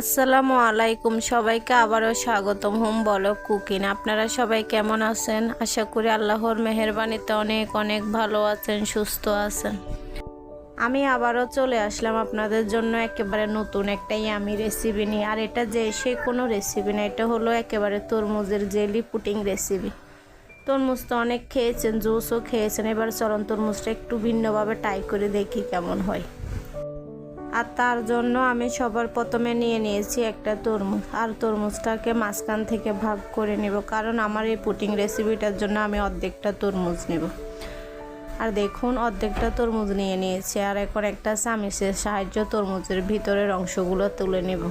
আসসালামু আলাইকুম। সবাইকে আবারও স্বাগতম হোম বলো কুকিং। আপনারা সবাই কেমন আছেন? আশা করি আল্লাহর মেহরবানিতে অনেক অনেক ভালো আছেন, সুস্থ আছেন। আমি আবারও চলে আসলাম আপনাদের জন্য একেবারে নতুন একটা ইয়ামি রেসিপি নিয়ে। আর এটা যে সে কোনো রেসিপি না, এটা হলো একেবারে তরমুজের জেলি পুটিং রেসিপি তরমুজ তো অনেক খেয়েছেন জুসও খেয়েছেন। এবার চলন তরমুজটা একটু ভিন্নভাবে ট্রাই করে দেখি কেমন হয়। আর তার জন্য আমি সবার প্রথমে নিয়ে নিয়েছি একটা তরমুজ। আর তরমুজটাকে মাঝখান থেকে ভাগ করে নেব, কারণ আমার এই পুটিং রেসিপিটার জন্য আমি অর্ধেকটা তরমুজ নেব। আর দেখুন, অর্ধেকটা তরমুজ নিয়ে নিয়েছি, আর এখন একটা চামিচের সাহায্য তরমুজের ভিতরের অংশগুলো তুলে নেব।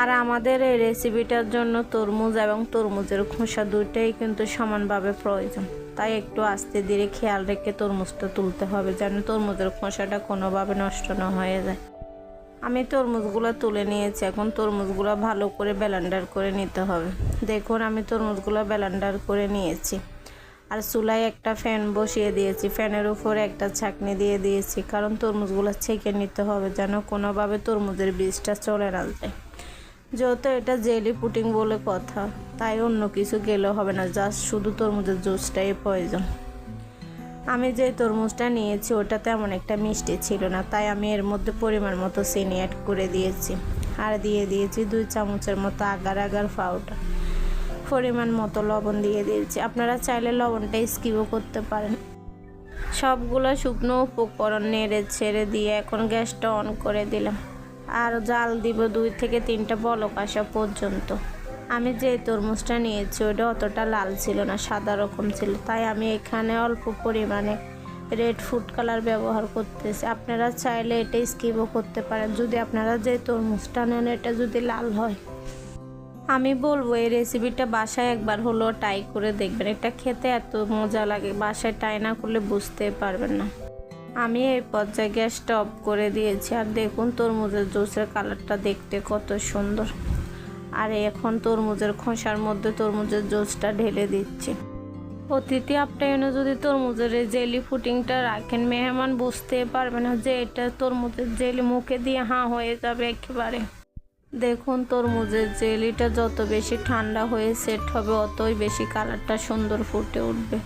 আর আমাদের এই রেসিপিটার জন্য তরমুজ এবং তরমুজের খোসা দুইটাই কিন্তু সমানভাবে প্রয়োজন। তাই একটু আস্তে ধীরে খেয়াল রেখে তরমুজটা তুলতে হবে যেন তরমুজের খোসাটা কোনোভাবে নষ্ট না হয়ে যায়। আমি তরমুজগুলো তুলে নিয়েছি, এখন তরমুজগুলো ভালো করে ব্যালান্ডার করে নিতে হবে। দেখুন, আমি তরমুজগুলো ব্যালান্ডার করে নিয়েছি। আর চুলায় একটা ফ্যান বসিয়ে দিয়েছি। ফ্যানের উপরে একটা ছাকনি দিয়ে দিয়েছি, কারণ তরমুজগুলো ছেঁকে নিতে হবে যেন কোনোভাবে তরমুজের বীজটা চলে না যায়। যেহেতু এটা জেলি পুটিং বলে কথা, তাই অন্য কিছু গেলেও হবে না, জাস্ট শুধু তরমুজের জুসটাই প্রয়োজন। আমি যে তরমুজটা নিয়েছি, ওটা তেমন একটা মিষ্টি ছিল না, তাই আমি এর মধ্যে পরিমাণ মতো চিনি অ্যাড করে দিয়েছি। আর দিয়ে দিয়েছি দুই চামচের মতো আগার আগার পাউডার। পরিমাণ মতো লবণ দিয়ে দিয়েছি। আপনারা চাইলে লবণটা স্কিপও করতে পারেন। সবগুলো শুকনো উপকরণ নেড়ে ছেড়ে দিয়ে এখন গ্যাসটা অন করে দিলাম। আর জাল দিব দুই থেকে তিনটা বলক আসা পর্যন্ত। আমি যে তরমুজটা নিয়েছি ওটা অতটা লাল ছিল না, সাদা রকম ছিল। তাই আমি এখানে অল্প পরিমাণে রেড ফুড কালার ব্যবহার করতেছি। আপনারা চাইলে এটা স্কিপও করতে পারেন। যদি আপনারা যে তরমুজটা নেন, এটা যদি লাল হয়। আমি বলব, এই রেসিপিটা বাসায় একবার হলো ট্রাই করে দেখবেন। এটা খেতে এত মজা লাগে, বাসায় ট্রাই না করলে বুঝতে পারবেন না। আমি এই পর্যায়ে গ্যাসটা অফ করে দিয়েছি। আর দেখুন, তরমুজের জুসের কালারটা দেখতে কত সুন্দর। আর এখন তরমুজের খোসার মধ্যে তরমুজের জুসটা ঢেলে দিচ্ছি। অতিথি আপ্যায়নে যদি তরমুজের এই জেলি ফুটিংটা রাখেন, মেহমান বুঝতে পারবে না যে এটা তরমুজের জেলি মুখে দিয়ে হাঁ হয়ে যাবে একেবারে। দেখুন, তরমুজের জেলিটা যত বেশি ঠান্ডা হয়ে সেট হবে, অতই বেশি কালারটা সুন্দর ফুটে উঠবে।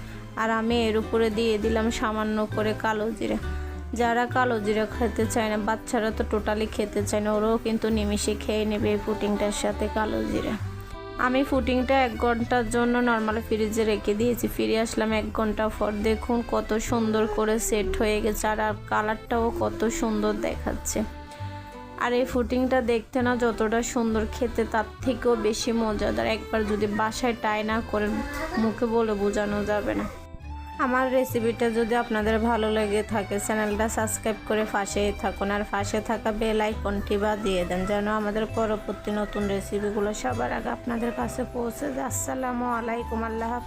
আর আমি এর উপরে দিয়ে দিলাম সামান্য করে কালো জিরে। যারা কালো জিরে খেতে চায় না, বাচ্চারা তো টোটালি খেতে চায় না, ওরাও কিন্তু নিমিশে খেয়ে নেবে এই পুটিংটার সাথে কালো জিরে। আমি ফুটিংটা এক ঘণ্টার জন্য নর্মাল ফ্রিজে রেখে দিয়েছি, ফিরে আসলাম এক ঘণ্টা পর। দেখুন কত সুন্দর করে সেট হয়ে গেছে আর কালারটাও কত সুন্দর দেখাচ্ছে। আর এই ফুটিংটা দেখতে না যতটা সুন্দর খেতে, তার থেকেও বেশি মজাদার। একবার যদি বাসায় টাই না করেন, মুখে বলে বোঝানো যাবে না। আমার রেসিপিটা যদি আপনাদের ভালো লেগে থাকে চ্যানেলটা সাবস্ক্রাইব করে পাশেই থাকুন আর পাশে থাকা বেল আইকনটি বা দিয়ে দেন যেন আমাদের পরবর্তী নতুন রেসিপিগুলো সবার আগে আপনাদের কাছে পৌঁছে যায়। আসসালামু আলাইকুম, আল্লাহ হাফিজ।